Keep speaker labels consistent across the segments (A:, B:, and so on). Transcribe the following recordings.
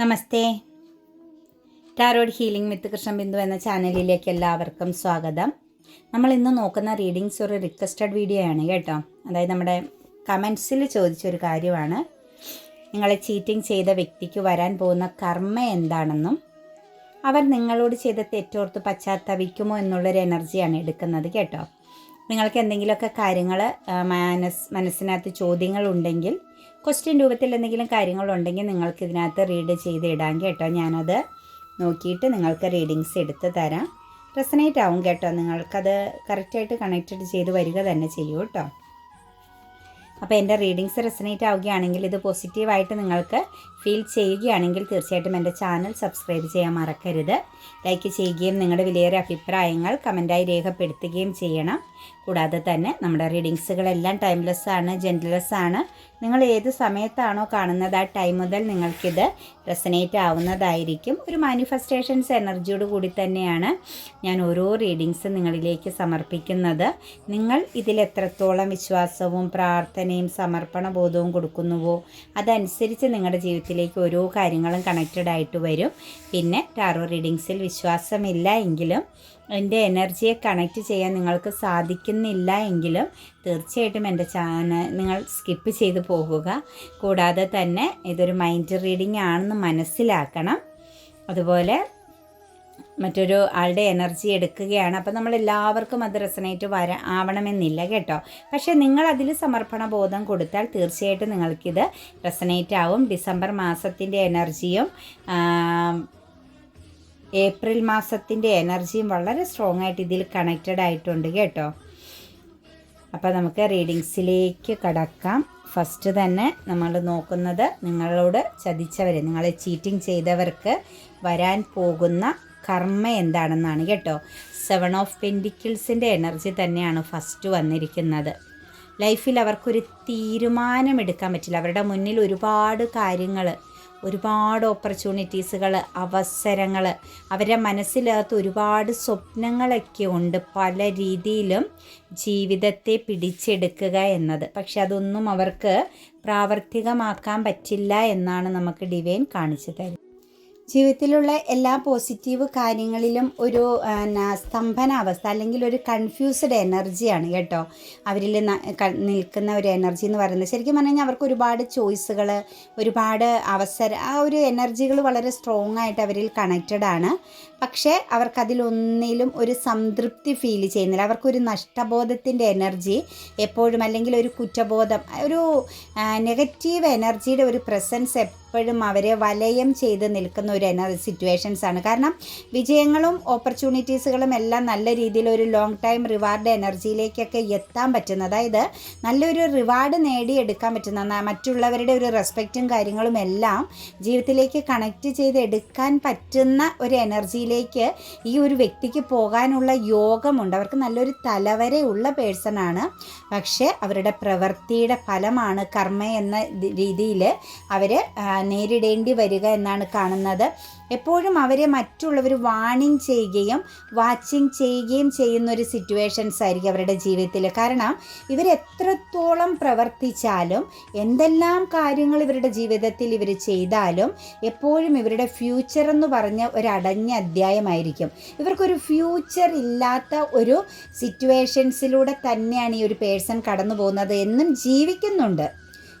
A: Namaste. Tarot healing with Krishna Bindu എന്ന ചാനലിലേക്ക് എല്ലാവർക്കും സ്വാഗതം. നമ്മൾ ഇന്ന് നോക്കുന്ന റീഡിങ്സ് ഒരു റിക്വസ്റ്റഡ് വീഡിയോ ആണ് കേട്ടോ. അതായത് നമ്മുടെ കമൻസിൽ ചോദിച്ചൊരു കാര്യമാണ്. നിങ്ങളെ ചീറ്റിംഗ് ചെയ്ത വ്യക്തിക്ക് വരാൻ പോകുന്ന കർമ്മ എന്താണെന്നും അവർ നിങ്ങളോട് ചെയ്ത തെറ്റോർത്ത് പശ്ചാത്തപിക്കുമോ എന്നുള്ളൊരു എനർജിയാണ് എടുക്കുന്നത് കേട്ടോ. നിങ്ങൾക്ക് എന്തെങ്കിലുമൊക്കെ കാര്യങ്ങൾ മനസ് മനസ്സിനകത്ത് ചോദ്യങ്ങളുണ്ടെങ്കിൽ ക്വസ്റ്റ്യൻ രൂപത്തിൽ എന്തെങ്കിലും കാര്യങ്ങളുണ്ടെങ്കിൽ നിങ്ങൾക്ക് ഇതിനകത്ത് റീഡ് ചെയ്ത് ഇടാം കേട്ടോ. ഞാനത് നോക്കിയിട്ട് നിങ്ങൾക്ക് റീഡിങ്സ് എടുത്ത് തരാം. റെസനേറ്റ് ആവും കേട്ടോ. നിങ്ങൾക്കത് കറക്റ്റായിട്ട് കണക്റ്റഡ് ചെയ്ത് വരിക തന്നെ ചെയ്യൂ കേട്ടോ. അപ്പോൾ എന്റെ റീഡിങ്സ് റെസനേറ്റ് ആവുകയാണെങ്കിൽ ഇത് പോസിറ്റീവായിട്ട് നിങ്ങൾക്ക് ഫീൽ ചെയ്യുകയാണെങ്കിൽ തീർച്ചയായിട്ടും എന്റെ ചാനൽ സബ്സ്ക്രൈബ് ചെയ്യാൻ മറക്കരുത്. ലൈക്ക് ചെയ്യുകയും നിങ്ങളുടെ വിലയേറെ അഭിപ്രായങ്ങൾ കമന്റായി രേഖപ്പെടുത്തുകയും ചെയ്യണം. കൂടാതെ തന്നെ നമ്മുടെ റീഡിങ്സുകളെല്ലാം ടൈംലെസ് ആണ് ജെന്റ്ലെസ് ആണ്. നിങ്ങൾ ഏത് സമയത്താണോ കാണുന്നത് ആ ടൈം മുതൽ നിങ്ങൾക്കിത് റെസനേറ്റ് ആവുന്നതായിരിക്കും. ഒരു മാനിഫെസ്റ്റേഷൻസ് എനർജിയോട് കൂടി തന്നെയാണ് ഞാൻ ഓരോ റീഡിങ്സ് നിങ്ങളിലേക്ക് സമർപ്പിക്കുന്നത്. നിങ്ങൾ ഇതിൽ എത്രത്തോളം വിശ്വാസവും പ്രാർത്ഥനയും സമർപ്പണ ബോധവും കൊടുക്കുന്നുവോ അതനുസരിച്ച് നിങ്ങളുടെ ജീവിതത്തിലേക്ക് ഓരോ കാര്യങ്ങളും കണക്റ്റഡ് ആയിട്ട് വരും. പിന്നെ ടാറോ റീഡിങ്സിൽ വിശ്വാസമില്ല എങ്കിലും എന്റെ എനർജിയെ കണക്റ്റ് ചെയ്യാൻ നിങ്ങൾക്ക് സാധിക്കുന്നില്ല എങ്കിലും തീർച്ചയായിട്ടും എന്റെ ചാനൽ നിങ്ങൾ സ്കിപ്പ് ചെയ്ത് പോകുക. കൂടാതെ തന്നെ ഇതൊരു മൈൻഡ് റീഡിംഗ് ആണെന്ന് മനസ്സിലാക്കണം. അതുപോലെ മറ്റൊരു ആളുടെ എനർജി എടുക്കുകയാണ്. അപ്പോൾ നമ്മൾ എല്ലാവർക്കും അത് റെസനേറ്റ് വര ആവണമെന്നില്ല കേട്ടോ. പക്ഷേ നിങ്ങൾ അതിൽ സമർപ്പണ ബോധം കൊടുത്താൽ തീർച്ചയായിട്ടും നിങ്ങൾക്കിത് റെസനേറ്റ് ആവും. ഡിസംബർ മാസത്തിന്റെ എനർജിയും ഏപ്രിൽ മാസത്തിന്റെ എനർജിയും വളരെ സ്ട്രോങ് ആയിട്ട് ഇതിൽ കണക്റ്റഡ് ആയിട്ടുണ്ട് കേട്ടോ. അപ്പോൾ നമുക്ക് റീഡിങ്സിലേക്ക് കടക്കാം. ഫസ്റ്റ് തന്നെ നമ്മൾ നോക്കുന്നത് നിങ്ങളോട് ചതിച്ചവർ നിങ്ങളെ ചീറ്റിംഗ് ചെയ്തവർക്ക് വരാൻ പോകുന്ന കർമ്മ എന്താണെന്നാണ് കേട്ടോ. സെവൻ ഓഫ് പെൻഡിക്കിൾസിന്റെ എനർജി തന്നെയാണ് ഫസ്റ്റ് വന്നിരിക്കുന്നത്. ലൈഫിൽ അവർക്കൊരു തീരുമാനമെടുക്കാൻ പറ്റില്ല. അവരുടെ മുന്നിൽ ഒരുപാട് കാര്യങ്ങൾ ഒരുപാട് ഓപ്പർച്യൂണിറ്റീസുകൾ അവസരങ്ങൾ അവരുടെ മനസ്സിലകത്ത് ഒരുപാട് സ്വപ്നങ്ങളൊക്കെ ഉണ്ട് പല രീതിയിലും ജീവിതത്തെ പിടിച്ചെടുക്കുക എന്നത്. പക്ഷെ അതൊന്നും അവർക്ക് പ്രാവർത്തികമാക്കാൻ പറ്റില്ല എന്നാണ് നമുക്ക് ഡിവൈൻ കാണിച്ചു തരുന്നത്. ജീവിതത്തിലുള്ള എല്ലാ പോസിറ്റീവ് കാര്യങ്ങളിലും ഒരു സ്തംഭനാവസ്ഥ അല്ലെങ്കിൽ ഒരു കൺഫ്യൂസ്ഡ് എനർജിയാണ് കേട്ടോ. അവരിൽ നിൽക്കുന്ന ഒരു എനർജി എന്ന് പറയുന്നത്. ശരിക്കും പറഞ്ഞു കഴിഞ്ഞാൽ അവർക്ക് ഒരുപാട് ചോയ്സുകൾ ഒരുപാട് അവസര ആ ഒരു എനർജികൾ വളരെ സ്ട്രോങ് ആയിട്ട് അവരിൽ കണക്റ്റഡ് ആണ്. പക്ഷേ അവർക്കതിലൊന്നിലും ഒരു സംതൃപ്തി ഫീൽ ചെയ്യുന്നില്ല. അവർക്കൊരു നഷ്ടബോധത്തിന്റെ എനർജി എപ്പോഴും അല്ലെങ്കിൽ ഒരു കുറ്റബോധം ഒരു നെഗറ്റീവ് എനർജിയുടെ ഒരു പ്രസൻസ് എപ്പോഴും അവരെ വലയം ചെയ്ത് നിൽക്കുന്ന ഒരു എനർജി സിറ്റുവേഷൻസ് ആണ്. കാരണം വിജയങ്ങളും ഓപ്പർച്യൂണിറ്റീസുകളും എല്ലാം നല്ല രീതിയിൽ ഒരു ലോങ് ടൈം റിവാർഡ് എനർജിയിലേക്കൊക്കെ എത്താൻ പറ്റുന്ന അതായത് നല്ലൊരു റിവാർഡ് നേടിയെടുക്കാൻ പറ്റുന്ന മറ്റുള്ളവരുടെ ഒരു റെസ്പെക്റ്റും കാര്യങ്ങളും എല്ലാം ജീവിതത്തിലേക്ക് കണക്ട് ചെയ്ത് എടുക്കാൻ പറ്റുന്ന ഒരു എനർജിയിലേക്ക് ഈ ഒരു വ്യക്തിക്ക് പോകാനുള്ള യോഗമുണ്ട്. അവർക്ക് നല്ലൊരു തലവരെയുള്ള പേഴ്സണാണ് പക്ഷേ അവരുടെ പ്രവൃത്തിയുടെ ഫലമാണ് കർമ്മ എന്ന രീതിയിൽ അവർ നേരിടേണ്ടി വരിക എന്നാണ് കാണുന്നത്. എപ്പോഴും അവരെ മറ്റുള്ളവർ വാണിംഗ് ചെയ്യുകയും വാച്ചിങ് ചെയ്യുകയും ചെയ്യുന്ന ഒരു സിറ്റുവേഷൻസ് ആയിരിക്കും അവരുടെ ജീവിതത്തിൽ. കാരണം ഇവരെത്രത്തോളം പ്രവർത്തിച്ചാലും എന്തെല്ലാം കാര്യങ്ങൾ ഇവരുടെ ജീവിതത്തിൽ ഇവർ ചെയ്താലും എപ്പോഴും ഇവരുടെ ഫ്യൂച്ചർ എന്ന് പറഞ്ഞ ഒരു അടഞ്ഞ അധ്യായമായിരിക്കും. ഇവർക്കൊരു ഫ്യൂച്ചർ ഇല്ലാത്ത ഒരു സിറ്റുവേഷൻസിലൂടെ തന്നെയാണ് ഈ ഒരു പേഴ്സൺ കടന്നു പോകുന്നത് എന്നും ജീവിക്കുന്നുണ്ട്.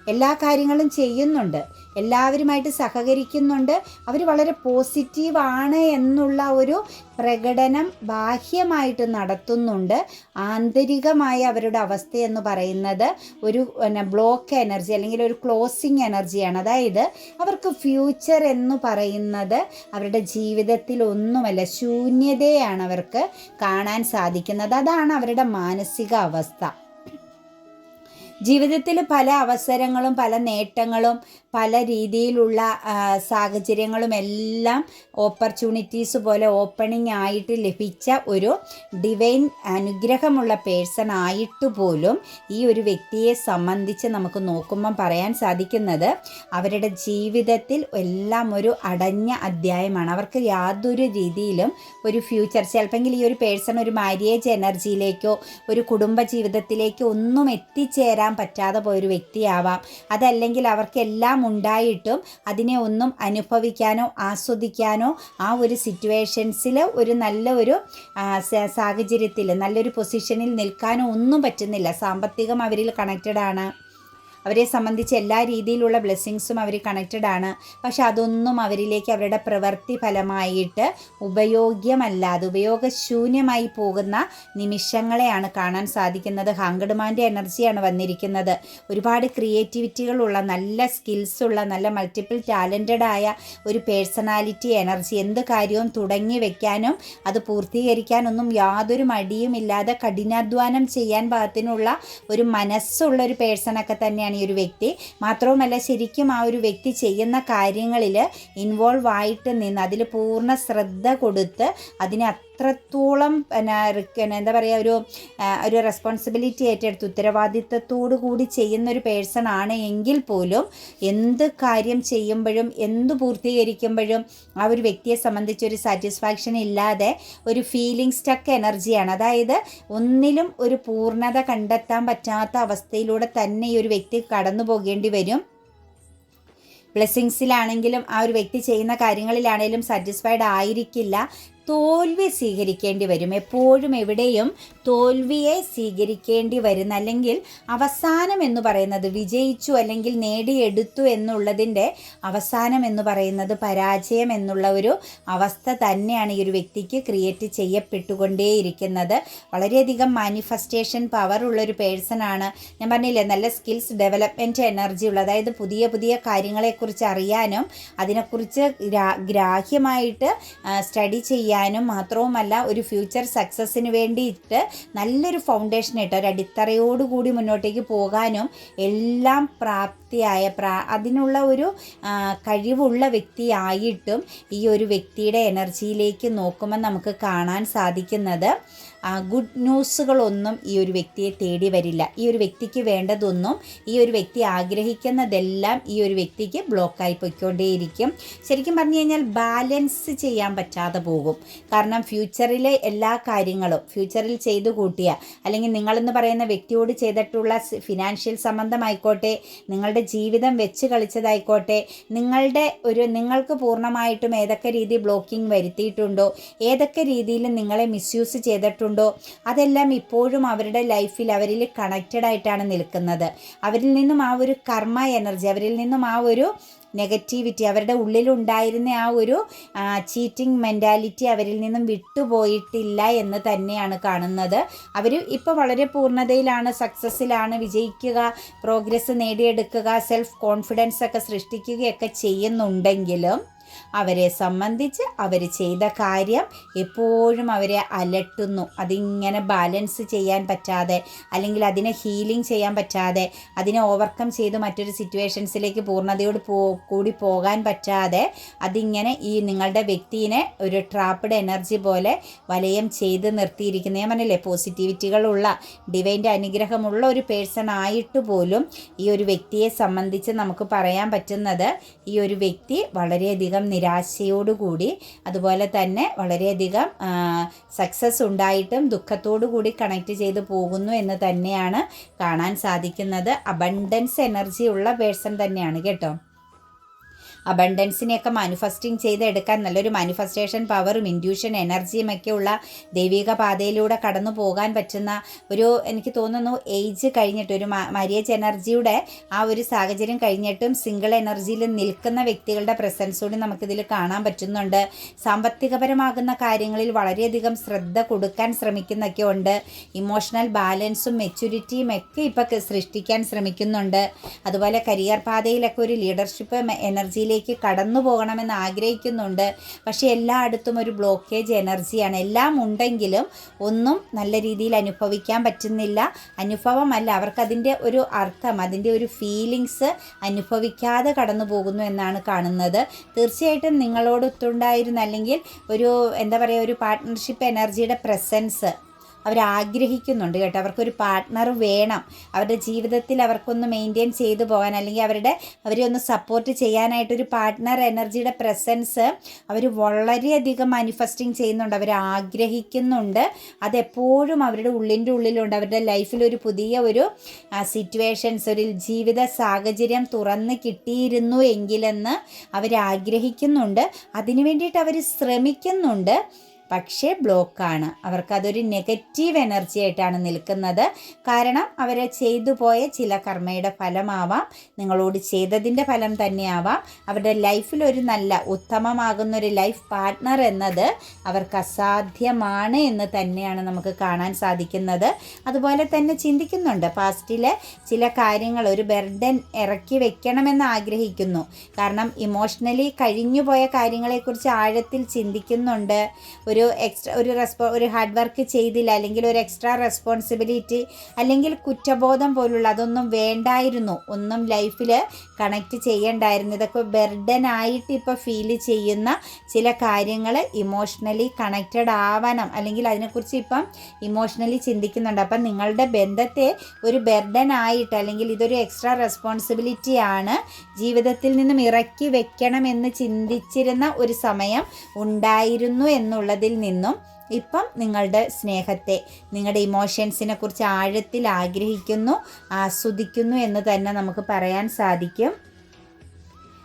A: എല്ലാ കാര്യങ്ങളും ചെയ്യുന്നുണ്ട്. എല്ലാവരുമായിട്ട് സഹകരിക്കുന്നുണ്ട്. അവർ വളരെ പോസിറ്റീവാണ് എന്നുള്ള ഒരു പ്രകടനം ബാഹ്യമായിട്ട് നടത്തുന്നുണ്ട്. ആന്തരികമായ അവരുടെ അവസ്ഥ എന്ന് പറയുന്നത് ഒരു പിന്നെ ബ്ലോക്ക് എനർജി അല്ലെങ്കിൽ ഒരു ക്ലോസിങ് എനർജിയാണ്. അതായത് അവർക്ക് ഫ്യൂച്ചർ എന്ന് പറയുന്നത് അവരുടെ ജീവിതത്തിൽ ഒന്നുമല്ല ശൂന്യതയാണ് അവർക്ക് കാണാൻ സാധിക്കുന്നത്. അതാണ് അവരുടെ മാനസിക അവസ്ഥ ജീവിതത്തിൽ പല അവസരങ്ങളും പല നേട്ടങ്ങളും പല രീതിയിലുള്ള സാഹചര്യങ്ങളും എല്ലാം ഓപ്പർച്യൂണിറ്റീസ് പോലെ ഓപ്പണിംഗ് ആയിട്ട് ലഭിച്ച ഒരു ഡിവൈൻ അനുഗ്രഹമുള്ള പേഴ്സൺ ആയിട്ട് പോലും ഈ ഒരു വ്യക്തിയെ സംബന്ധിച്ച് നമുക്ക് നോക്കുമ്പം പറയാൻ സാധിക്കുന്നത് അവരുടെ ജീവിതത്തിൽ എല്ലാം ഒരു അടഞ്ഞ അധ്യായമാണ്. അവർക്ക് യാതൊരു രീതിയിലും ഒരു ഫ്യൂച്ചർ ചിലപ്പോൾ ഈ ഒരു പേഴ്സൺ ഒരു മാര്യേജ് എനർജിയിലേക്കോ ഒരു കുടുംബ ജീവിതത്തിലേക്കോ ഒന്നും എത്തിച്ചേരാൻ കണ്ടെത്താൻ പറ്റാതെ പോയൊരു വ്യക്തിയാവാം. അതല്ലെങ്കിൽ അവർക്കെല്ലാം ഉണ്ടായിട്ടും അതിനെ ഒന്നും അനുഭവിക്കാനോ ആസ്വദിക്കാനോ ആ ഒരു സിറ്റുവേഷൻസിൽ ഒരു നല്ല ഒരു സാഹചര്യത്തിൽ നല്ലൊരു പൊസിഷനിൽ നിൽക്കാനോ ഒന്നും പറ്റുന്നില്ല. സാമ്പത്തികം അവരിൽ കണക്റ്റഡ് ആണ് അവരെ സംബന്ധിച്ച് എല്ലാ രീതിയിലുള്ള ബ്ലെസ്സിങ്സും അവർ കണക്റ്റഡ് ആണ്. പക്ഷെ അതൊന്നും അവരിലേക്ക് അവരുടെ പ്രവൃത്തി ഫലമായിട്ട് ഉപയോഗ്യമല്ലാതെ ഉപയോഗശൂന്യമായി പോകുന്ന നിമിഷങ്ങളെയാണ് കാണാൻ സാധിക്കുന്നത്. ഹാങ്കഡുമാന്റെ എനർജിയാണ് വന്നിരിക്കുന്നത്. ഒരുപാട് ക്രിയേറ്റിവിറ്റികളുള്ള നല്ല സ്കിൽസ് ഉള്ള നല്ല മൾട്ടിപ്പിൾ ടാലന്റഡ് ആയ ഒരു പേഴ്സണാലിറ്റി എനർജി എന്ത് കാര്യവും തുടങ്ങി വെക്കാനും അത് പൂർത്തീകരിക്കാനൊന്നും യാതൊരു മടിയുമില്ലാതെ കഠിനാധ്വാനം ചെയ്യാൻ പാകത്തിനുള്ള ഒരു മനസ്സുള്ള ഒരു പേഴ്സണൊക്കെ തന്നെയാണ് ഈ ഒരു വ്യക്തി. മാത്രവുമല്ല ശരിക്കും ആ ഒരു വ്യക്തി ചെയ്യുന്ന കാര്യങ്ങളിൽ ഇൻവോൾവ് ആയിട്ട് നിന്ന് അതിൽ പൂർണ ശ്രദ്ധ കൊടുത്ത് അതിനെ അത്രത്തോളം പിന്നെ എന്താ പറയുക ഒരു ഒരു റെസ്പോൺസിബിലിറ്റി ഏറ്റെടുത്ത് ഉത്തരവാദിത്തത്തോടു കൂടി ചെയ്യുന്ന ഒരു പേഴ്സൺ ആണ് എങ്കിൽ പോലും എന്ത് കാര്യം ചെയ്യുമ്പോഴും എന്ത് പൂർത്തീകരിക്കുമ്പോഴും ആ ഒരു വ്യക്തിയെ സംബന്ധിച്ച് ഒരു സാറ്റിസ്ഫാക്ഷൻ ഇല്ലാതെ ഒരു ഫീലിംഗ് സ്റ്റക്ക് എനർജിയാണ് അതായത് ഒന്നിലും ഒരു പൂർണത കണ്ടെത്താൻ പറ്റാത്ത അവസ്ഥയിലൂടെ തന്നെ ഈ ഒരു വ്യക്തി കടന്നു പോകേണ്ടി വരും. ബ്ലെസ്സിങ്സിലാണെങ്കിലും ആ ഒരു വ്യക്തി ചെയ്യുന്ന കാര്യങ്ങളിലാണെങ്കിലും സാറ്റിസ്ഫൈഡ് ആയിരിക്കില്ല. തോൽവി സ്വീകരിക്കേണ്ടി വരും. എപ്പോഴും എവിടെയും തോൽവിയെ സ്വീകരിക്കേണ്ടി വരുന്ന അല്ലെങ്കിൽ അവസാനം എന്ന് പറയുന്നത് വിജയിച്ചു അല്ലെങ്കിൽ നേടിയെടുത്തു എന്നുള്ളതിന്റെ അവസാനം എന്ന് പറയുന്നത് പരാജയം എന്നുള്ള ഒരു അവസ്ഥ തന്നെയാണ് ഈ ഒരു വ്യക്തിക്ക് ക്രിയേറ്റ് ചെയ്യപ്പെട്ടുകൊണ്ടേയിരിക്കുന്നത്. വളരെയധികം മാനിഫെസ്റ്റേഷൻ പവർ ഉള്ളൊരു പേഴ്സണാണ് ഞാൻ പറഞ്ഞില്ലേ നല്ല സ്കിൽസ് ഡെവലപ്മെന്റ് എനർജി ഉള്ള അതായത് പുതിയ പുതിയ കാര്യങ്ങളെക്കുറിച്ച് അറിയാനും അതിനെക്കുറിച്ച് ഗ്രാഹ്യമായിട്ട് സ്റ്റഡി ചെയ്യാനും മാത്രവുമല്ല ഒരു ഫ്യൂച്ചർ സക്സസ്സിന് വേണ്ടിയിട്ട് നല്ലൊരു ഫൗണ്ടേഷൻ ഇട്ട് ഒരു അടിത്തറയോടുകൂടി മുന്നോട്ടേക്ക് പോകാനും എല്ലാം പ്രാപ്തിയായ പ്രാ അതിനുള്ള ഒരു കഴിവുള്ള വ്യക്തിയായിട്ടും ഈ ഒരു വ്യക്തിയുടെ എനർജിയിലേക്ക് നോക്കുമ്പോൾ നമുക്ക് കാണാൻ സാധിക്കുന്നത്. ഗുഡ് ന്യൂസുകളൊന്നും ഈ ഒരു വ്യക്തിയെ തേടി വരില്ല. ഈ ഒരു വ്യക്തിക്ക് വേണ്ടതൊന്നും ഈ ഒരു വ്യക്തി ആഗ്രഹിക്കുന്നതെല്ലാം ഈ ഒരു വ്യക്തിക്ക് ബ്ലോക്കായി പൊയ്ക്കൊണ്ടേയിരിക്കും. ശരിക്കും പറഞ്ഞു കഴിഞ്ഞാൽ ബാലൻസ് ചെയ്യാൻ പറ്റാതെ പോകും. കാരണം ഫ്യൂച്ചറിലെ എല്ലാ കാര്യങ്ങളും ഫ്യൂച്ചറിൽ ചെയ്തു കൂട്ടിയ അല്ലെങ്കിൽ നിങ്ങളെന്ന് പറയുന്ന വ്യക്തിയോട് ചെയ്തിട്ടുള്ള ഫിനാൻഷ്യൽ സംബന്ധമായിക്കോട്ടെ നിങ്ങളുടെ ജീവിതം വെച്ച് കളിച്ചതായിക്കോട്ടെ നിങ്ങളുടെ ഒരു നിങ്ങൾക്ക് പൂർണമായിട്ടും ഏതൊക്കെ രീതി ബ്ലോക്കിംഗ് വരുത്തിയിട്ടുണ്ടോ ഏതൊക്കെ രീതിയിൽ നിങ്ങളെ മിസ്യൂസ് ചെയ്തിട്ടുണ്ടോ അതെല്ലാം ഇപ്പോഴും അവരുടെ ലൈഫിൽ അവരിൽ കണക്റ്റഡ് ആയിട്ടാണ് നിൽക്കുന്നത്. അവരിൽ നിന്നും ആ ഒരു കർമ്മ എനർജി അവരിൽ നിന്നും ആ ഒരു നെഗറ്റിവിറ്റി അവരുടെ ഉള്ളിലുണ്ടായിരുന്ന ആ ഒരു ചീറ്റിംഗ് മെന്റാലിറ്റി അവരിൽ നിന്നും വിട്ടുപോയിട്ടില്ല എന്ന് തന്നെയാണ് കാണുന്നത്. അവർ ഇപ്പോൾ വളരെ പൂർണതയിലാണ് സക്സസ്സിലാണ് വിജയിക്കുക പ്രോഗ്രസ് നേടിയെടുക്കുക സെൽഫ് കോൺഫിഡൻസ് ഒക്കെ സൃഷ്ടിക്കുകയൊക്കെ ചെയ്യുന്നുണ്ടെങ്കിലും അവരെ സംബന്ധിച്ച് അവർ ചെയ്ത കാര്യം എപ്പോഴും അവരെ അലട്ടുന്നു. അതിങ്ങനെ ബാലൻസ് ചെയ്യാൻ പറ്റാതെ അല്ലെങ്കിൽ അതിനെ ഹീലിംഗ് ചെയ്യാൻ പറ്റാതെ അതിനെ ഓവർകം ചെയ്ത് മറ്റൊരു സിറ്റുവേഷൻസിലേക്ക് പൂർണതയോട് പോ കൂടി പോകാൻ പറ്റാതെ അതിങ്ങനെ ഈ നിങ്ങളുടെ വ്യക്തിയെ ഒരു ട്രാപ്പ്ഡ് എനർജി പോലെ വലയം ചെയ്ത് നിർത്തിയിരിക്കുന്ന പറഞ്ഞില്ലേ പോസിറ്റിവിറ്റികളുള്ള ഡിവൈന്റെ അനുഗ്രഹമുള്ള ഒരു പേഴ്സൺ ആയിട്ട് പോലും ഈ ഒരു വ്യക്തിയെ സംബന്ധിച്ച് നമുക്ക് പറയാൻ പറ്റുന്നത് ഈ ഒരു വ്യക്തി വളരെയധികം നിരാശയോടുകൂടി അതുപോലെ തന്നെ വളരെയധികം സക്സസ് ഉണ്ടായിട്ടും ദുഃഖത്തോടു കൂടി കണക്ട് ചെയ്ത് പോകുന്നു എന്ന് തന്നെയാണ് കാണാൻ സാധിക്കുന്നത്. അബണ്ടൻസ് എനർജി ഉള്ള പേഴ്സൺ തന്നെയാണ് കേട്ടോ. അബണ്ടൻസിനെയൊക്കെ മാനിഫെസ്റ്റിംഗ് ചെയ്തെടുക്കാൻ നല്ലൊരു മാനിഫെസ്റ്റേഷൻ പവറും ഇൻഡ്യൂഷൻ എനർജിയും ഒക്കെ ഉള്ള ദൈവിക പാതയിലൂടെ കടന്നു പോകാൻ പറ്റുന്ന ഒരു എനിക്ക് തോന്നുന്നു ഏജ് കഴിഞ്ഞിട്ട് ഒരു മരിയേജ് എനർജിയുടെ ആ ഒരു സാഹചര്യം കഴിഞ്ഞിട്ടും സിംഗിൾ എനർജിയിൽ നിൽക്കുന്ന വ്യക്തികളുടെ പ്രസൻസോടെ നമുക്കിതിൽ കാണാൻ പറ്റുന്നുണ്ട്. സാമ്പത്തികപരമാകുന്ന കാര്യങ്ങളിൽ വളരെയധികം ശ്രദ്ധ കൊടുക്കാൻ ശ്രമിക്കുന്നൊക്കെ ഉണ്ട്. ഇമോഷണൽ ബാലൻസും മെച്യൂരിറ്റിയും ഒക്കെ ഇപ്പോൾ സൃഷ്ടിക്കാൻ ശ്രമിക്കുന്നുണ്ട്. അതുപോലെ കരിയർ പാതയിലൊക്കെ ഒരു ലീഡർഷിപ്പ് എനർജിയിലേക്ക് കടന്നു പോകണമെന്ന് ആഗ്രഹിക്കുന്നുണ്ട്. പക്ഷേ എല്ലായിടത്തും ഒരു ബ്ലോക്കേജ് എനർജിയാണ് എല്ലാം ഉണ്ടെങ്കിലും ഒന്നും നല്ല രീതിയിൽ അനുഭവിക്കാൻ പറ്റുന്നില്ല. അനുഭവമല്ല അവർക്കതിന്റെ ഒരു അർത്ഥം അതിന്റെ ഒരു ഫീലിങ്സ് അനുഭവിക്കാതെ കടന്നു പോകുന്നു എന്നാണ് കാണുന്നത്. തീർച്ചയായിട്ടും നിങ്ങളോടൊത്തുണ്ടായിരുന്ന അല്ലെങ്കിൽ ഒരു എന്താ പറയുക ഒരു പാർട്ട്ണർഷിപ്പ് എനർജിയുടെ പ്രസൻസ് അവർ ആഗ്രഹിക്കുന്നുണ്ട് കേട്ടോ. അവർക്കൊരു പാർട്ട്ണർ വേണം. അവരുടെ ജീവിതത്തിൽ അവർക്കൊന്ന് മെയിന്റെയിൻ ചെയ്തു പോകാൻ അല്ലെങ്കിൽ അവരുടെ അവരെ ഒന്ന് സപ്പോർട്ട് ചെയ്യാനായിട്ടൊരു പാർട്ട്ണർ എനർജിയുടെ പ്രസൻസ് അവർ വളരെയധികം മാനിഫെസ്റ്റിംഗ് ചെയ്യുന്നുണ്ട്. അവർ ആഗ്രഹിക്കുന്നുണ്ട്. അതെപ്പോഴും അവരുടെ ഉള്ളിന്റെ ഉള്ളിലുണ്ട്. അവരുടെ ലൈഫിൽ ഒരു പുതിയ ഒരു സിറ്റുവേഷൻസ് ഒരു ജീവിത സാഹചര്യം തുറന്ന് കിട്ടിയിരുന്നു എങ്കിലെന്ന് അവർ ആഗ്രഹിക്കുന്നുണ്ട്. അതിനു വേണ്ടിയിട്ട് അവർ ശ്രമിക്കുന്നുണ്ട്. പക്ഷേ ബ്ലോക്കാണ്. അവർക്കതൊരു നെഗറ്റീവ് എനർജി ആയിട്ടാണ് നിൽക്കുന്നത്. കാരണം അവരെ ചെയ്തു പോയ ചില കർമ്മയുടെ ഫലമാവാം നിങ്ങളോട് ചെയ്തതിന്റെ ഫലം തന്നെയാവാം. അവരുടെ ലൈഫിൽ ഒരു നല്ല ഉത്തമമാകുന്ന ഒരു ലൈഫ് പാർട്ട്ണർ എന്നത് അവർക്ക് അസാധ്യമാണ് എന്ന് തന്നെയാണ് നമുക്ക് കാണാൻ സാധിക്കുന്നത്. അതുപോലെ തന്നെ ചിന്തിക്കുന്നുണ്ട് പാസ്റ്റിലെ ചില കാര്യങ്ങൾ ഒരു ബെർഡൻ ഇറക്കി വെക്കണമെന്ന് ആഗ്രഹിക്കുന്നു. കാരണം ഇമോഷണലി കഴിഞ്ഞുപോയ കാര്യങ്ങളെക്കുറിച്ച് ആഴത്തിൽ ചിന്തിക്കുന്നുണ്ട്. ഒരു ഒരു എക്സ്ട്രാ ഒരു റെസ്പോ ഒരു ഹാർഡ് വർക്ക് ചെയ്തില്ല അല്ലെങ്കിൽ ഒരു എക്സ്ട്രാ റെസ്പോൺസിബിലിറ്റി അല്ലെങ്കിൽ കുറ്റബോധം പോലുള്ള അതൊന്നും വേണ്ടായിരുന്നു. ഒന്നും ലൈഫിൽ കണക്ട് ചെയ്യണ്ടായിരുന്നു. ഇതൊക്കെ ബെർഡൻ ആയിട്ട് ഇപ്പോൾ ഫീൽ ചെയ്യുന്ന ചില കാര്യങ്ങൾ ഇമോഷണലി കണക്റ്റഡ് ആവണം. അല്ലെങ്കിൽ അതിനെക്കുറിച്ച് ഇപ്പം ഇമോഷണലി ചിന്തിക്കുന്നുണ്ട്. അപ്പം നിങ്ങളുടെ ബന്ധത്തെ ഒരു ബെർഡൻ ആയിട്ട് അല്ലെങ്കിൽ ഇതൊരു എക്സ്ട്രാ റെസ്പോൺസിബിലിറ്റി ആണ് ജീവിതത്തിൽ നിന്നും ഇറക്കി വെക്കണമെന്ന് ചിന്തിച്ചിരുന്ന ഒരു സമയം ഉണ്ടായിരുന്നു എന്നുള്ളതിൽ നിന്നും ഇപ്പം നിങ്ങളുടെ സ്നേഹത്തെ നിങ്ങളുടെ ഇമോഷൻസിനെ കുറിച്ച് ആഴത്തിൽ ആഗ്രഹിക്കുന്നു ആസ്വദിക്കുന്നു എന്ന് തന്നെ നമുക്ക് പറയാൻ സാധിക്കും.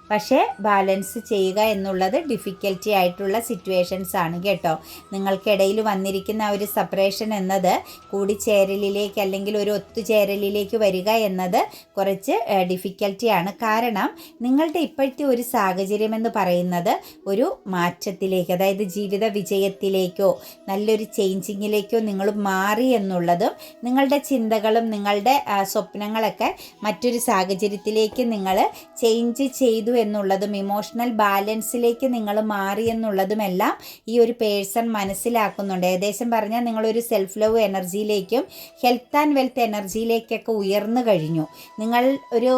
A: പക്ഷേ ബാലൻസ് ചെയ്യുക എന്നുള്ളത് ഡിഫിക്കൽറ്റി ആയിട്ടുള്ള സിറ്റുവേഷൻസ് ആണ് കേട്ടോ. നിങ്ങൾക്കിടയിൽ വന്നിരിക്കുന്ന ഒരു സെപ്പറേഷൻ എന്നത് കൂടിച്ചേരലിലേക്ക് അല്ലെങ്കിൽ ഒരു ഒത്തുചേരലിലേക്ക് വരിക എന്നത് കുറച്ച് ഡിഫിക്കൽറ്റിയാണ് കാരണം നിങ്ങളുടെ ഇപ്പോഴത്തെ ഒരു സാഹചര്യം എന്ന് പറയുന്നത് ഒരു മാറ്റത്തിലേക്ക് അതായത് ജീവിത വിജയത്തിലേക്കോ നല്ലൊരു ചേഞ്ചിങ്ങിലേക്കോ നിങ്ങൾ മാറി എന്നുള്ളതും നിങ്ങളുടെ ചിന്തകളും നിങ്ങളുടെ സ്വപ്നങ്ങളൊക്കെ മറ്റൊരു സാഹചര്യത്തിലേക്ക് നിങ്ങൾ ചേഞ്ച് ചെയ്തു എന്നുള്ളതും ഇമോഷണൽ ബാലൻസിലേക്ക് നിങ്ങൾ മാറി എന്നുള്ളതുമെല്ലാം ഈ ഒരു പേഴ്സൺ മനസ്സിലാക്കുന്നുണ്ട്. ഏകദേശം പറഞ്ഞാൽ നിങ്ങളൊരു സെൽഫ് ലവ് എനർജിയിലേക്കും ഹെൽത്ത് ആൻഡ് വെൽത്ത് എനർജിയിലേക്കൊക്കെ ഉയർന്നു കഴിഞ്ഞു. നിങ്ങൾ ഒരു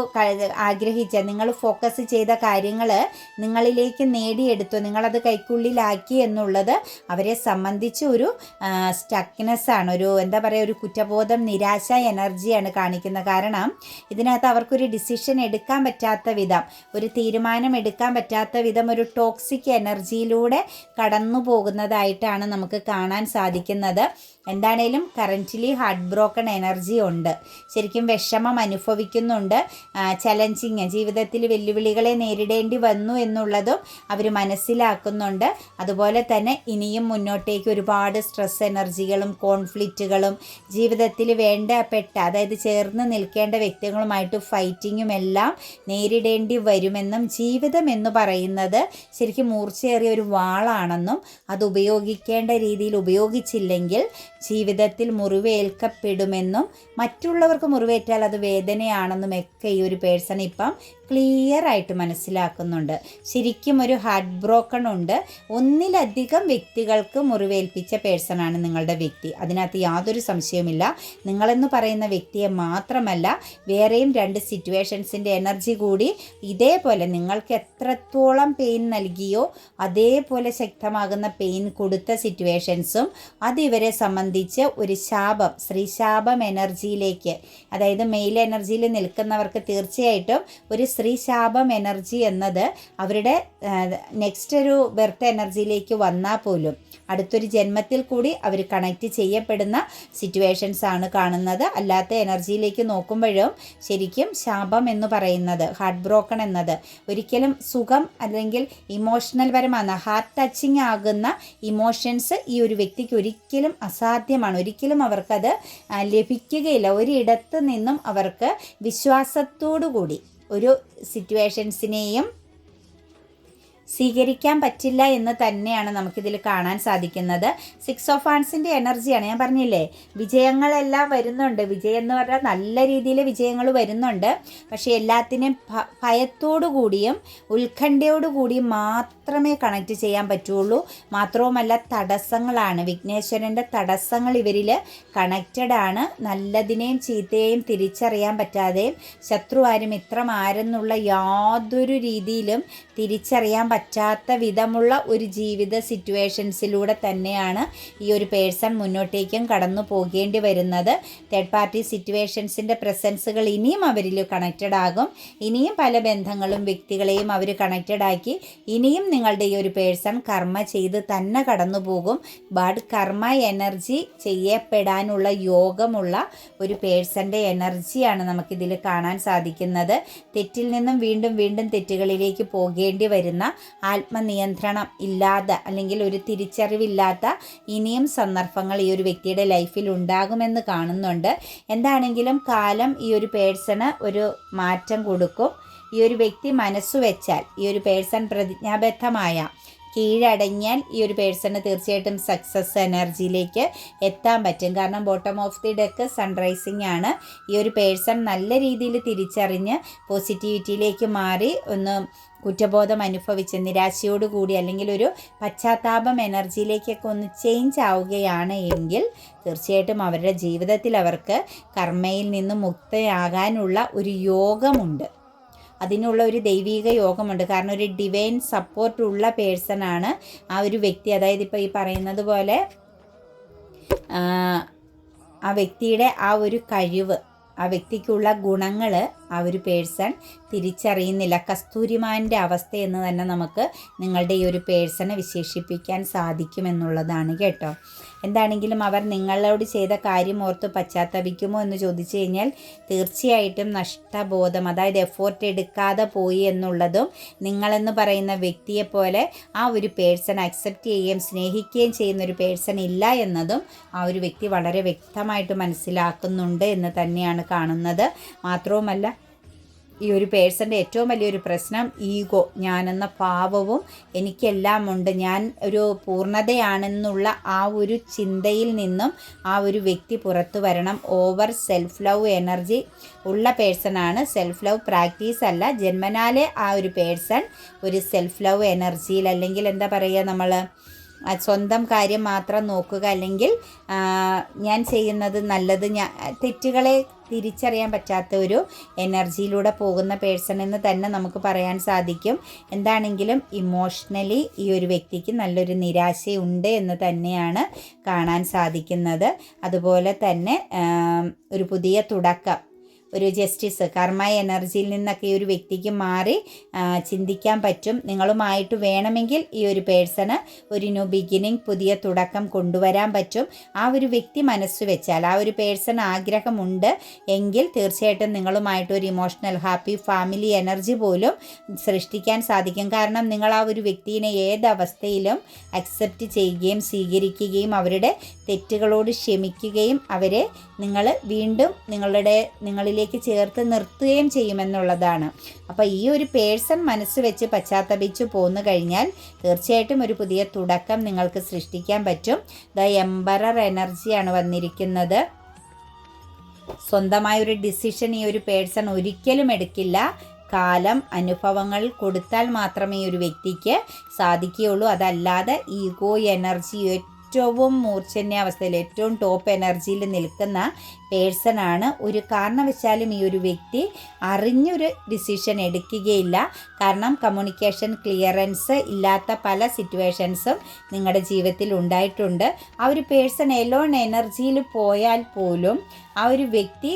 A: ആഗ്രഹിച്ച നിങ്ങൾ ഫോക്കസ് ചെയ്ത കാര്യങ്ങൾ നിങ്ങളിലേക്ക് നേടിയെടുത്തു. നിങ്ങളത് കൈക്കുള്ളിലാക്കി എന്നുള്ളത് അവരെ സംബന്ധിച്ച് ഒരു സ്റ്റക്നെസ് ആണ്. ഒരു എന്താ പറയുക ഒരു കുറ്റബോധം നിരാശ എനർജിയാണ് കാണിക്കുന്നത്. കാരണം ഇതിനകത്ത് അവർക്കൊരു ഡിസിഷൻ എടുക്കാൻ പറ്റാത്ത വിധം ഒരു തീരുമാനം എടുക്കാൻ പറ്റാത്ത വിധം ഒരു ടോക്സിക് എനർജിയിലൂടെ കടന്നു പോകുന്നതായിട്ടാണ് നമുക്ക് കാണാൻ സാധിക്കുന്നത്. എന്താണേലും കറന്റ്ലി ഹാർട്ട് ബ്രോക്കൺ എനർജി ഉണ്ട്. ശരിക്കും വിഷമം അനുഭവിക്കുന്നുണ്ട്. ചലഞ്ചിങ് ജീവിതത്തിൽ വെല്ലുവിളികളെ നേരിടേണ്ടി വന്നു എന്നുള്ളതും അവർ മനസ്സിലാക്കുന്നുണ്ട്. അതുപോലെ തന്നെ ഇനിയും മുന്നോട്ടേക്ക് ഒരുപാട് സ്ട്രെസ് എനർജികളും കോൺഫ്ലിക്റ്റുകളും ജീവിതത്തിൽ വേണ്ടപ്പെട്ട അതായത് ചേർന്ന് നിൽക്കേണ്ട വ്യക്തികളുമായിട്ട് ഫൈറ്റിങ്ങും എല്ലാം നേരിടേണ്ടി വരുമെന്നും ജീവിതം എന്ന് പറയുന്നത് ശരിക്കും മൂർച്ചയേറിയ ഒരു വാളാണെന്നും അത് ഉപയോഗിക്കേണ്ട രീതിയിൽ ഉപയോഗിച്ചില്ലെങ്കിൽ ജീവിതത്തിൽ മുറിവേൽക്കപ്പെടുമെന്നും മറ്റുള്ളവർക്ക് മുറിവേറ്റാൽ അത് വേദനയാണെന്നും ഒക്കെ ഈ ഒരു പേഴ്സൺ ഇപ്പം ക്ലിയർ ആയിട്ട് മനസ്സിലാക്കുന്നുണ്ട്. ശരിക്കും ഒരു ഹാർട്ട് ബ്രോക്കൺ ഉണ്ട്. ഒന്നിലധികം വ്യക്തികൾക്ക് മുറിവേൽപ്പിച്ച പേഴ്സണാണ് നിങ്ങളുടെ വ്യക്തി. അതിനകത്ത് യാതൊരു സംശയവുമില്ല. നിങ്ങളെന്ന് പറയുന്ന വ്യക്തിയെ മാത്രമല്ല വേറെയും രണ്ട് സിറ്റുവേഷൻസിന്റെ എനർജി കൂടി ഇതേപോലെ നിങ്ങൾക്ക് എത്രത്തോളം പെയിൻ നൽകിയോ അതേപോലെ ശക്തമാകുന്ന പെയിൻ കൊടുത്ത സിറ്റുവേഷൻസും അത് ഇവരെ സംബന്ധിച്ച് ഒരു ശാപം ശ്രീശാപം എനർജിയിലേക്ക് അതായത് മെയിൽ എനർജിയിൽ നിൽക്കുന്നവർക്ക് തീർച്ചയായിട്ടും ഒരു സ്ത്രീ ശാപം എനർജി എന്നത് അവരുടെ നെക്സ്റ്റ് ഒരു ബെർത്ത് എനർജിയിലേക്ക് വന്നാൽ പോലും അടുത്തൊരു ജന്മത്തിൽ കൂടി അവർ കണക്റ്റ് ചെയ്യപ്പെടുന്ന സിറ്റുവേഷൻസ് ആണ് കാണുന്നത്. അല്ലാത്ത എനർജിയിലേക്ക് നോക്കുമ്പോഴും ശരിക്കും ശാപം എന്ന് പറയുന്നത് ഹാർട്ട് ബ്രോക്കൺ എന്നത് ഒരിക്കലും സുഖം അല്ലെങ്കിൽ ഇമോഷണൽ പരമാണ്. ഹാർട്ട് ടച്ചിങ് ആകുന്ന ഇമോഷൻസ് ഈ ഒരു വ്യക്തിക്ക് ഒരിക്കലും അസാധ്യമാണ്. ഒരിക്കലും അവർക്കത് ലഭിക്കുകയില്ല. ഒരിടത്ത് നിന്നും അവർക്ക് വിശ്വാസത്തോടു കൂടി ഒരു സിറ്റുവേഷൻസിനെയും സ്വീകരിക്കാൻ പറ്റില്ല എന്ന് തന്നെയാണ് നമുക്കിതിൽ കാണാൻ സാധിക്കുന്നത്. സിക്സ് ഓഫ് ആൺസിന്റെ എനർജിയാണ് ഞാൻ പറഞ്ഞില്ലേ? വിജയങ്ങളെല്ലാം വരുന്നുണ്ട്. വിജയം എന്ന് പറഞ്ഞാൽ നല്ല രീതിയിൽ വിജയങ്ങൾ വരുന്നുണ്ട്. പക്ഷേ എല്ലാത്തിനും ഭയത്തോടു കൂടിയും ഉത്കണ്ഠയോടു കൂടിയും മാത്രമേ കണക്റ്റ് ചെയ്യാൻ പറ്റുള്ളൂ. മാത്രവുമല്ല തടസ്സങ്ങളാണ്. വിഘ്നേശ്വരന്റെ തടസ്സങ്ങൾ ഇവരിൽ കണക്റ്റഡ് ആണ്. നല്ലതിനെയും ചീത്തയെയും തിരിച്ചറിയാൻ പറ്റാതെയും ശത്രു ആരും ഇത്രമാരെന്നുള്ള യാതൊരു രീതിയിലും തിരിച്ചറിയാൻ പറ്റാത്ത വിധമുള്ള ഒരു ജീവിത സിറ്റുവേഷൻസിലൂടെ തന്നെയാണ് ഈ ഒരു പേഴ്സൺ മുന്നോട്ടേക്കും കടന്നു പോകേണ്ടി വരുന്നത്. തേർഡ് പാർട്ടി സിറ്റുവേഷൻസിന്റെ പ്രസൻസുകൾ ഇനിയും അവരിൽ കണക്റ്റഡ് ആകും. ഇനിയും പല ബന്ധങ്ങളും വ്യക്തികളെയും അവർ കണക്റ്റഡ് ആക്കി ഇനിയും നിങ്ങളുടെ ഈ ഒരു പേഴ്സൺ കർമ്മ ചെയ്ത് തന്നെ കടന്നു പോകും. ബട്ട് കർമ്മ എനർജി ചെയ്യപ്പെടാനുള്ള യോഗമുള്ള ഒരു പേഴ്സന്റെ എനർജിയാണ് നമുക്കിതിൽ കാണാൻ സാധിക്കുന്നത്. തെറ്റിൽ നിന്നും വീണ്ടും വീണ്ടും തെറ്റുകളിലേക്ക് പോകേണ്ടി വരുന്ന ആത്മനിയന്ത്രണം ഇല്ലാതെ അല്ലെങ്കിൽ ഒരു തിരിച്ചറിവില്ലാത്ത ഇനിയും സന്ദർഭങ്ങൾ ഈ ഒരു വ്യക്തിയുടെ ലൈഫിൽ ഉണ്ടാകുമെന്ന് കാണുന്നുണ്ട്. എന്താണെങ്കിലും കാലം ഈ ഒരു പേഴ്സണ് ഒരു മാറ്റം കൊടുക്കും. ഈ ഒരു വ്യക്തി മനസ്സു വെച്ചാൽ ഈ ഒരു പേഴ്സൺ പ്രതിജ്ഞാബദ്ധമായ കീഴടങ്ങിയാൽ ഈ ഒരു പേഴ്സണ് തീർച്ചയായിട്ടും സക്സസ് എനർജിയിലേക്ക് എത്താൻ പറ്റും. കാരണം bottom of the deck sun rising ആണ്. ഈ ഒരു പേഴ്സൺ നല്ല രീതിയിൽ തിരിച്ചറിഞ്ഞ് പോസിറ്റിവിറ്റിയിലേക്ക് മാറി ഒന്ന് കുറ്റബോധം അനുഭവിച്ച് നിരാശയോടുകൂടി അല്ലെങ്കിൽ ഒരു പശ്ചാത്താപം എനർജിയിലേക്കൊക്കെ ഒന്ന് ചേഞ്ച് ആവുകയാണ് എങ്കിൽ തീർച്ചയായിട്ടും അവരുടെ ജീവിതത്തിൽ അവർക്ക് കർമ്മയിൽ നിന്ന് മുക്തയാകാനുള്ള ഒരു യോഗമുണ്ട്. അതിനുള്ള ഒരു ദൈവീക യോഗമുണ്ട്. കാരണം ഒരു ഡിവൈൻ സപ്പോർട്ട് ഉള്ള പേഴ്സണാണ് ആ ഒരു വ്യക്തി. അതായത് ഇപ്പോൾ ഈ പറയുന്നത് പോലെ ആ വ്യക്തിയുടെ ആ ഒരു കഴിവ്. ആ വ്യക്തിക്കുള്ള ഗുണങ്ങൾ ആ ഒരു പേഴ്സൺ തിരിച്ചറിയുന്നില്ല. കസ്തൂരിമാന്റെ അവസ്ഥ എന്ന് തന്നെ നമുക്ക് നിങ്ങളുടെ ഈ ഒരു പേഴ്സണെ വിശേഷിപ്പിക്കാൻ സാധിക്കുമെന്നുള്ളതാണ് കേട്ടോ. എന്താണെങ്കിലും അവർ നിങ്ങളോട് ചെയ്ത കാര്യം ഓർത്ത് പശ്ചാത്തപിക്കുമോ എന്ന് ചോദിച്ചു കഴിഞ്ഞാൽ തീർച്ചയായിട്ടും നഷ്ടബോധം അതായത് എഫോർട്ട് എടുക്കാതെ പോയി എന്നുള്ളതും നിങ്ങളെന്ന് പറയുന്ന വ്യക്തിയെപ്പോലെ ആ ഒരു പേഴ്സൺ അക്സെപ്റ്റ് ചെയ്യുകയും സ്നേഹിക്കുകയും ചെയ്യുന്ന ഒരു പേഴ്സൺ ഇല്ല എന്നതും ആ ഒരു വ്യക്തി വളരെ വ്യക്തമായിട്ട് മനസ്സിലാക്കുന്നുണ്ട് എന്ന് തന്നെയാണ് കാണുന്നത്. മാത്രവുമല്ല ഈ ഒരു പേഴ്സന്റെ ഏറ്റവും വലിയൊരു പ്രശ്നം ഈഗോ. ഞാനെന്ന പാവവും എനിക്കെല്ലാം ഉണ്ട് ഞാൻ ഒരു പൂർണതയാണെന്നുള്ള ആ ഒരു ചിന്തയിൽ നിന്നും ആ ഒരു വ്യക്തി പുറത്തു വരണം. ഓവർ സെൽഫ് ലവ് എനർജി ഉള്ള പേഴ്സണാണ്. സെൽഫ് ലവ് പ്രാക്ടീസ് അല്ല. ജന്മനാലെ ആ ഒരു പേഴ്സൺ ഒരു സെൽഫ് ലവ് എനർജിയിൽ അല്ലെങ്കിൽ എന്താ പറയുക നമ്മൾ സ്വന്തം കാര്യം മാത്രം നോക്കുക അല്ലെങ്കിൽ ഞാൻ ചെയ്യുന്നത് നല്ലത് ഞാൻ തെറ്റുകളെ തിരിച്ചറിയാൻ പറ്റാത്ത ഒരു എനർജിയിലൂടെ പോകുന്ന പേഴ്സൺ എന്ന് തന്നെ നമുക്ക് പറയാൻ സാധിക്കും. എന്താണെങ്കിലും ഇമോഷണലി ഈ ഒരു വ്യക്തിക്ക് നല്ലൊരു നിരാശയുണ്ട് എന്ന് തന്നെയാണ് കാണാൻ സാധിക്കുന്നത്. അതുപോലെ തന്നെ ഒരു പുതിയ തുടക്കം. ഒരു ജസ്റ്റിസ് കർമ്മ എനർജിയിൽ നിന്നൊക്കെ ഒരു വ്യക്തിക്ക് മാറി ചിന്തിക്കാൻ പറ്റും. നിങ്ങളുമായിട്ട് വേണമെങ്കിൽ ഈ ഒരു പേഴ്സണ് ഒരു ന്യൂ ബിഗിനിങ് പുതിയ തുടക്കം കൊണ്ടുവരാൻ പറ്റും. ആ ഒരു വ്യക്തി മനസ്സ് വെച്ചാൽ ആ ഒരു പേഴ്സൺ ആഗ്രഹമുണ്ട് എങ്കിൽ തീർച്ചയായിട്ടും നിങ്ങളുമായിട്ട് ഒരു ഇമോഷണൽ ഹാപ്പി ഫാമിലി എനർജി പോലും സൃഷ്ടിക്കാൻ സാധിക്കും. കാരണം നിങ്ങൾ ആ ഒരു വ്യക്തിയെ ഏത് അവസ്ഥയിലും അക്സെപ്റ്റ് ചെയ്യുകയും സ്വീകരിക്കുകയും അവരുടെ തെറ്റുകളോട് ക്ഷമിക്കുകയും അവരെ നിങ്ങൾ വീണ്ടും നിങ്ങളുടെ നിങ്ങളിലേക്ക് ചേർത്ത് നിർത്തുകയും ചെയ്യുമെന്നുള്ളതാണ്. അപ്പോൾ ഈ ഒരു പേഴ്സൺ മനസ്സ് വെച്ച് പശ്ചാത്തപിച്ചു പോന്നു കഴിഞ്ഞാൽ തീർച്ചയായിട്ടും ഒരു പുതിയ തുടക്കം നിങ്ങൾക്ക് സൃഷ്ടിക്കാൻ പറ്റും. ദ എംബറർ എനർജിയാണ് വന്നിരിക്കുന്നത്. സ്വന്തമായ ഒരു ഡിസിഷൻ ഈ ഒരു പേഴ്സൺ ഒരിക്കലും എടുക്കില്ല. കാലം അനുഭവങ്ങൾ കൊടുത്താൽ മാത്രമേ ഒരു വ്യക്തിക്ക് സാധിക്കുകയുള്ളൂ. അതല്ലാതെ ഈഗോ എനർജി ഏറ്റവും മൂർച്ഛന്യ അവസ്ഥയിൽ ഏറ്റവും ടോപ്പ് എനർജിയിൽ നിൽക്കുന്ന പേഴ്സൺ ആണ്. ഒരു കാരണവശാലും ഈ ഒരു വ്യക്തി അറിഞ്ഞൊരു ഡിസിഷൻ എടുക്കുകയില്ല. കാരണം കമ്മ്യൂണിക്കേഷൻ ക്ലിയറൻസ് ഇല്ലാത്ത പല സിറ്റുവേഷൻസും നിങ്ങളുടെ ജീവിതത്തിൽ ഉണ്ടായിട്ടുണ്ട്. ആ ഒരു പേഴ്സൺ എലോൺ എനർജിയിൽ പോയാൽ പോലും ആ ഒരു വ്യക്തി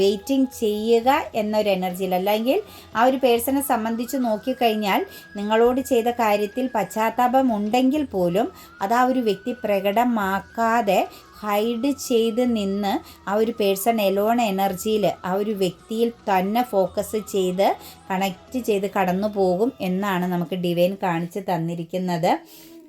A: വെയിറ്റിംഗ് ചെയ്യുക എന്നൊരു എനർജിയിൽ അല്ലെങ്കിൽ ആ ഒരു പേഴ്സണെ സംബന്ധിച്ച് നോക്കിക്കഴിഞ്ഞാൽ നിങ്ങളോട് ചെയ്ത കാര്യത്തിൽ പശ്ചാത്താപം ഉണ്ടെങ്കിൽ പോലും അത് ആ ഒരു വ്യക്തി പ്രകടമാക്കാതെ ഹൈഡ് ചെയ്ത് നിന്ന് ആ ഒരു പേഴ്സൺ എലോൺ എനർജിയിൽ ആ ഒരു വ്യക്തിയിൽ തന്നെ ഫോക്കസ് ചെയ്ത് കണക്റ്റ് ചെയ്ത് കടന്നു പോകും എന്നാണ് നമുക്ക് ഡിവൈൻ കാണിച്ച് തന്നിരിക്കുന്നത്.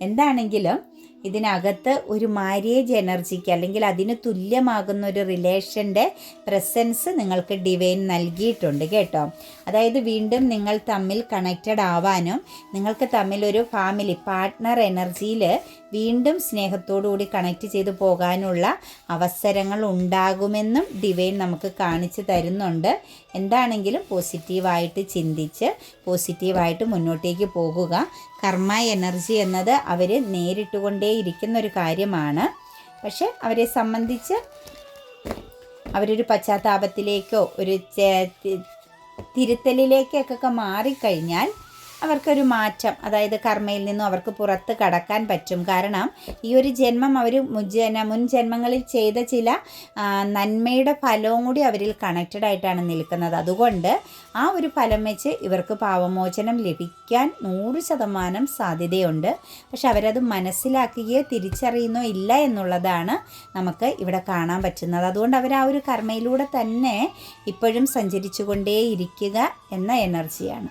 A: എന്താണെങ്കിലും ഇതിനകത്ത് ഒരു മാര്യേജ് എനർജിക്ക് അല്ലെങ്കിൽ അതിന് തുല്യമാകുന്ന ഒരു റിലേഷന്റെ പ്രസൻസ് നിങ്ങൾക്ക് ഡിവൈൻ നൽകിയിട്ടുണ്ട് കേട്ടോ. അതായത് വീണ്ടും നിങ്ങൾ തമ്മിൽ കണക്റ്റഡ് ആവാനും നിങ്ങൾക്ക് തമ്മിൽ ഒരു ഫാമിലി പാർട്ട്ണർ എനർജിയിൽ വീണ്ടും സ്നേഹത്തോടുകൂടി കണക്ട് ചെയ്ത് പോകാനുള്ള അവസരങ്ങൾ ഉണ്ടാകുമെന്നും ഡിവൈൻ നമുക്ക് കാണിച്ചു തരുന്നുണ്ട്. എന്താണെങ്കിലും പോസിറ്റീവായിട്ട് ചിന്തിച്ച് പോസിറ്റീവായിട്ട് മുന്നോട്ടേക്ക് പോകുക. കർമ്മ എനർജി എന്നത് അവർ നേരിട്ടുകൊണ്ടേയിരിക്കുന്ന ഒരു കാര്യമാണ്. പക്ഷെ അവരെ സംബന്ധിച്ച് അവരൊരു പശ്ചാത്താപത്തിലേക്കോ ഒരു തിരുത്തലിലേക്കൊക്കെ മാറിക്കഴിഞ്ഞാൽ അവർക്കൊരു മാറ്റം അതായത് കർമ്മയിൽ നിന്നും അവർക്ക് പുറത്ത് കടക്കാൻ പറ്റും. കാരണം ഈ ഒരു ജന്മം അവർ മുജന മുൻ ജന്മങ്ങളിൽ ചെയ്ത ചില നന്മയുടെ ഫലവും കൂടി അവരിൽ കണക്റ്റഡ് ആയിട്ടാണ് നിൽക്കുന്നത്. അതുകൊണ്ട് ആ ഒരു ഫലം വെച്ച് ഇവർക്ക് പാവമോചനം ലഭിക്കാൻ നൂറ് ശതമാനം സാധ്യതയുണ്ട്. പക്ഷെ അവരത് മനസ്സിലാക്കുകയോ തിരിച്ചറിയുന്നോ ഇല്ല എന്നുള്ളതാണ് നമുക്ക് ഇവിടെ കാണാൻ പറ്റുന്നത്. അതുകൊണ്ട് അവർ ആ ഒരു കർമ്മയിലൂടെ തന്നെ ഇപ്പോഴും സഞ്ചരിച്ചു കൊണ്ടേയിരിക്കുക എന്ന എനർജിയാണ്